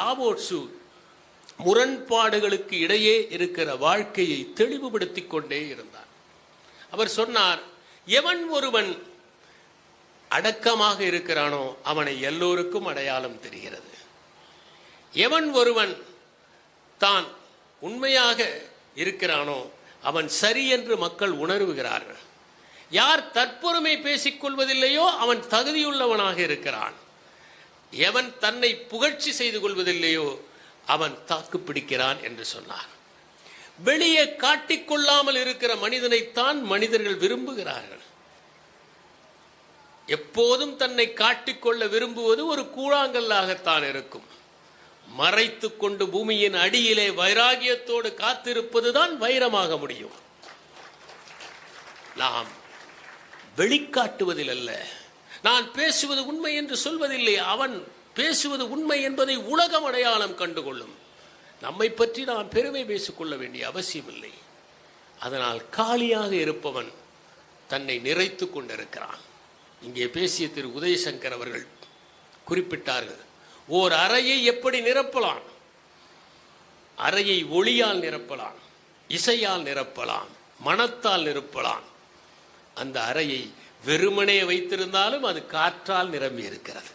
Lao Tzu முரண்பாடுகளுக்கு இடையே இருக்கிற வாழ்க்கையை தெளிவுபடுத்திக் கொண்டே இருந்தார். அவர் சொன்னார் எவன் ஒருவன் அடக்கமாக இருக்கிறானோ அவனை எல்லோருக்கும் அடையாளம் தெரிகிறது. எவன் ஒருவன் தான் உண்மையாக இருக்கிறானோ அவன் சரி என்று மக்கள் உணர்வுகிறார்கள். யார் தற்பொருமை பேசிக் கொள்வதில்லையோ அவன் தகுதியுள்ளவனாக இருக்கிறான். எவன் தன்னை புகழ்ச்சி செய்து கொள்வதில்லையோ அவன் தாக்கு பிடிக்கிறான் என்று சொன்னார். வெளியே காட்டிக்கொள்ளாமல் இருக்கிற மனிதனைத்தான் மனிதர்கள் விரும்புகிறார்கள். எப்போதும் தன்னை காட்டிக்கொள்ள விரும்புவது ஒரு கூழாங்கல்லாகத்தான் இருக்கும். மறைத்து கொண்டு பூமியின் அடியிலே வைராகியத்தோடு காத்திருப்பதுதான் வைரமாக முடியும். நாம் வெளிக்காட்டுவதில் அல்ல நான் பேசுவது உண்மை என்று சொல்வதில்லை. அவன் பேசுவது உண்மை என்பதை உலகம் அடையாளம் கண்டுகொள்ளும். நம்மை பற்றி நாம் பெருமை பேசிக்கொள்ள வேண்டிய அவசியமில்லை. அதனால் காலியாக இருப்பவன் தன்னை நிறைத்து கொண்டிருக்கிறான். இங்கே பேசிய திரு உதயசங்கர் அவர்கள் குறிப்பிட்டார்கள் ஓர் அறையை எப்படி நிரப்பலாம்? அறையை ஒளியால் நிரப்பலாம் இசையால் நிரப்பலாம் மனத்தால் நிரப்பலாம். அந்த அறையை வெறுமனையை வைத்திருந்தாலும் அது காற்றால் நிரம்பி இருக்கிறது.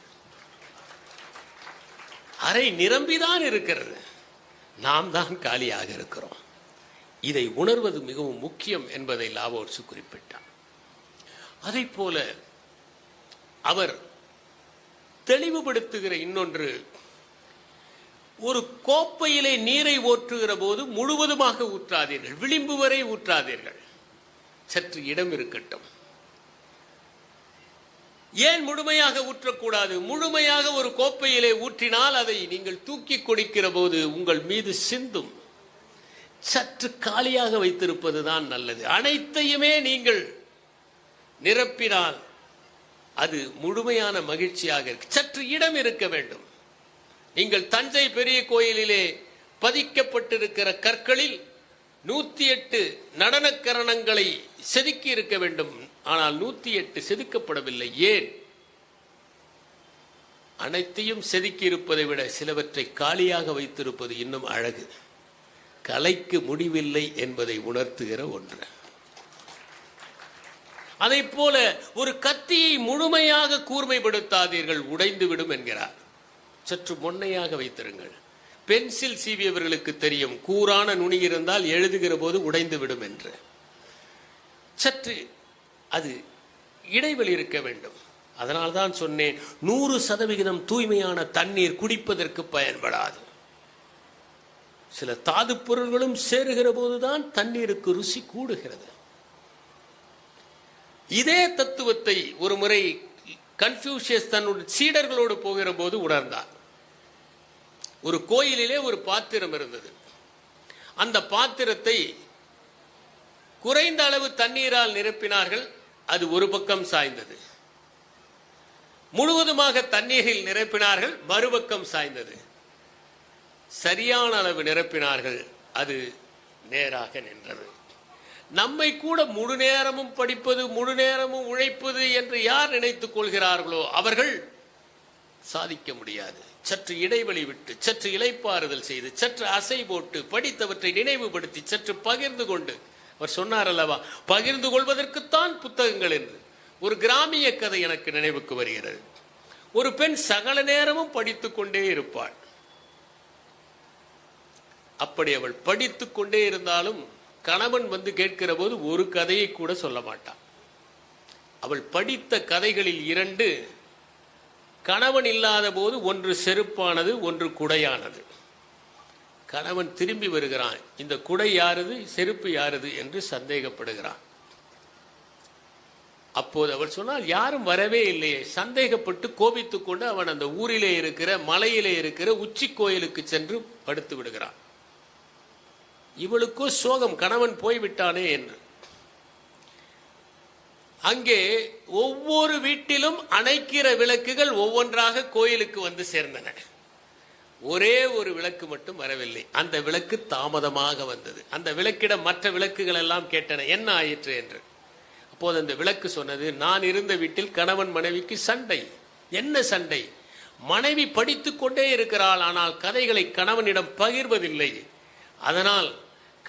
அறை நிரம்பிதான் இருக்கிறது. நாம் தான் காலியாக இருக்கிறோம். இதை உணர்வது மிகவும் முக்கியம் என்பதை லாவோர்சு குறிப்பிட்டார். அதை போல அவர் தெளிவுபடுத்துகிற இன்னொன்று ஒரு கோப்பையிலே நீரை ஓற்றுகிற போது முழுவதுமாக ஊற்றாதீர்கள். விளிம்பு வரை ஊற்றாதீர்கள். சற்று இடம் இருக்கட்டும். ஏன் முழுமையாக ஊற்றக்கூடாது? முழுமையாக ஒரு கோப்பையிலே ஊற்றினால் அதை நீங்கள் தூக்கி கொடுக்கிற போது உங்கள் மீது சிந்தும். சற்று காலியாக வைத்திருப்பது தான் நல்லது. அனைத்தையுமே நீங்கள் நிரப்பினால் அது முழுமையான மகிழ்ச்சியாக இருக்கு. சற்று இடம் இருக்க வேண்டும். நீங்கள் தஞ்சை பெரிய கோயிலிலே பதிக்கப்பட்டிருக்கிற கற்களில் நூத்தி எட்டு நடனக்கரணங்களை செதுக்கி இருக்க வேண்டும். ஆனால் நூத்தி எட்டு செதுக்கப்படவில்லை. ஏன்? அனைத்தையும் செதுக்கி இருப்பதை விட சிலவற்றை காலியாக வைத்திருப்பது இன்னும் அழகு. கலைக்கு முடிவில்லை என்பதை உணர்த்துகிற ஒன்று. அதை போல ஒரு கத்தியை முழுமையாக கூர்மைப்படுத்தாதீர்கள் உடைந்துவிடும் என்கிறார். சற்று மொன்னையாக வைத்திருங்கள். பென்சில் சீவியவர்களுக்கு தெரியும் கூரான நுனி இருந்தால் எழுதுகிற போது உடைந்து விடும் என்று. சற்று அது இடைவெளி இருக்க வேண்டும். அதனால் தான் சொன்னேன் நூறு சதவிகிதம் தூய்மையான தண்ணீர் குடிப்பதற்கு பயன்படாது. சில தாது பொருள்களும் சேருகிற போதுதான் தண்ணீருக்கு ருசி கூடுகிறது. இதே தத்துவத்தை ஒரு முறை கன்ஃபியூஷியஸ் தன்னுடைய சீடர்களோடு போகிற போது உணர்ந்தார். ஒரு கோயிலிலே ஒரு பாத்திரம் இருந்தது. அந்த பாத்திரத்தை குறைந்த அளவு தண்ணீரால் நிரப்பினார்கள். அது ஒரு பக்கம் சாய்ந்தது. முழுவதுமாக தண்ணீரில் நிரப்பினார்கள் மறுபக்கம் சாய்ந்தது. சரியான அளவு நிரப்பினார்கள் அது நேராக நின்றது. நம்மை கூட முழு நேரமும் படிப்பது முழு நேரமும் உழைப்பது என்று யார் நினைத்துக் கொள்கிறார்களோ அவர்கள் சாதிக்க முடியாது. சற்று இடைவெளி விட்டு சற்று இலைப்பாறுதல் செய்து சற்று அசை போட்டு படித்தவற்றை நினைவுபடுத்தி சற்று பகிர்ந்து கொண்டு அவர் சொன்னார் அல்லவா பகிர்ந்து கொள்வதற்குத்தான் புத்தகங்கள் என்று. ஒரு கிராமிய கதை எனக்கு நினைவுக்கு வருகிறது. ஒரு பெண் சகல நேரமும் படித்துக் கொண்டே இருப்பாள். அப்படி அவள் படித்துக் கொண்டே இருந்தாலும் கணவன் வந்து கேட்கிற போது ஒரு கதையை கூட சொல்ல மாட்டான். அவள் படித்த கதைகளில் இரண்டு கணவன் இல்லாத போது ஒன்று செருப்பானது ஒன்று குடையானது. கணவன் திரும்பி வருகிறான். இந்த குடை யாருது? செருப்பு யாரது? என்று சந்தேகப்படுகிறான். அப்போது அவர் சொன்னால் யாரும் வரவே இல்லையே. சந்தேகப்பட்டு கோபித்துக் கொண்டு அவன் அந்த ஊரிலே இருக்கிற மலையிலே இருக்கிற உச்சி கோயிலுக்கு சென்று படுத்து விடுகிறான். இவளுக்கோ சோகம் கணவன் போய்விட்டானே என்று. அங்கே ஒவ்வொரு வீட்டிலும் அணைக்கிற விளக்குகள் ஒவ்வொன்றாக கோயிலுக்கு வந்து சேர்ந்தன. ஒரே ஒரு விளக்கு மட்டும் வரவில்லை. அந்த விளக்கு தாமதமாக வந்தது. அந்த விளக்கிடம் மற்ற விளக்குகள் எல்லாம் கேட்டன என்ன ஆயிற்று? என்று. அப்போது அந்த விளக்கு சொன்னது நான் இருந்த வீட்டில் கணவன் மனைவிக்கு சண்டை. என்ன சண்டை? மனைவி படித்துக்கொண்டே இருக்கிறாள் ஆனால் கதைகளை கணவனிடம் பகிர்வதில்லை. அதனால்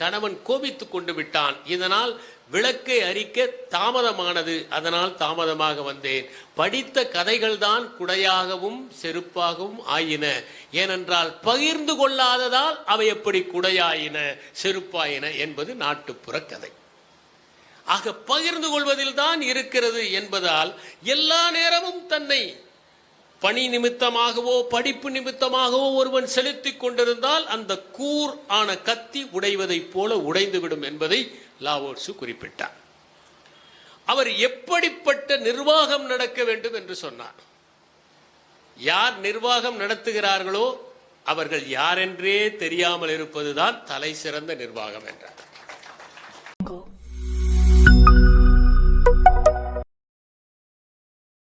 கணவன் கோபித்து கொண்டு விட்டான். இதனால் விளக்கை அரிக்க தாமதமானது. அதனால் தாமதமாக வந்தேன். படித்த கதைகள்தான் குடையாகவும் செருப்பாகவும் ஆயின. ஏனென்றால் பகிர்ந்து கொள்ளாததால் அவை எப்படி குடையாயின செருப்பாயின என்பது நாட்டுப்புற கதை. ஆக பகிர்ந்து கொள்வதில் தான் இருக்கிறது என்பதால் எல்லா நேரமும் தன்னை பணி நிமித்தமாகவோ படிப்பு நிமித்தமாகவோ ஒருவன் செலுத்திக் கொண்டிருந்தால் அந்த கூர் ஆன கத்தி உடைவதைப் போல உடைந்துவிடும் என்பதை லாவோர்ஸு குறிப்பிட்டார். அவர் எப்படிப்பட்ட நிர்வாகம் நடக்க வேண்டும் என்று சொன்னார். யார் நிர்வாகம் நடத்துகிறார்களோ அவர்கள் யாரென்றே தெரியாமல் இருப்பதுதான் தலை சிறந்த நிர்வாகம் என்றார்.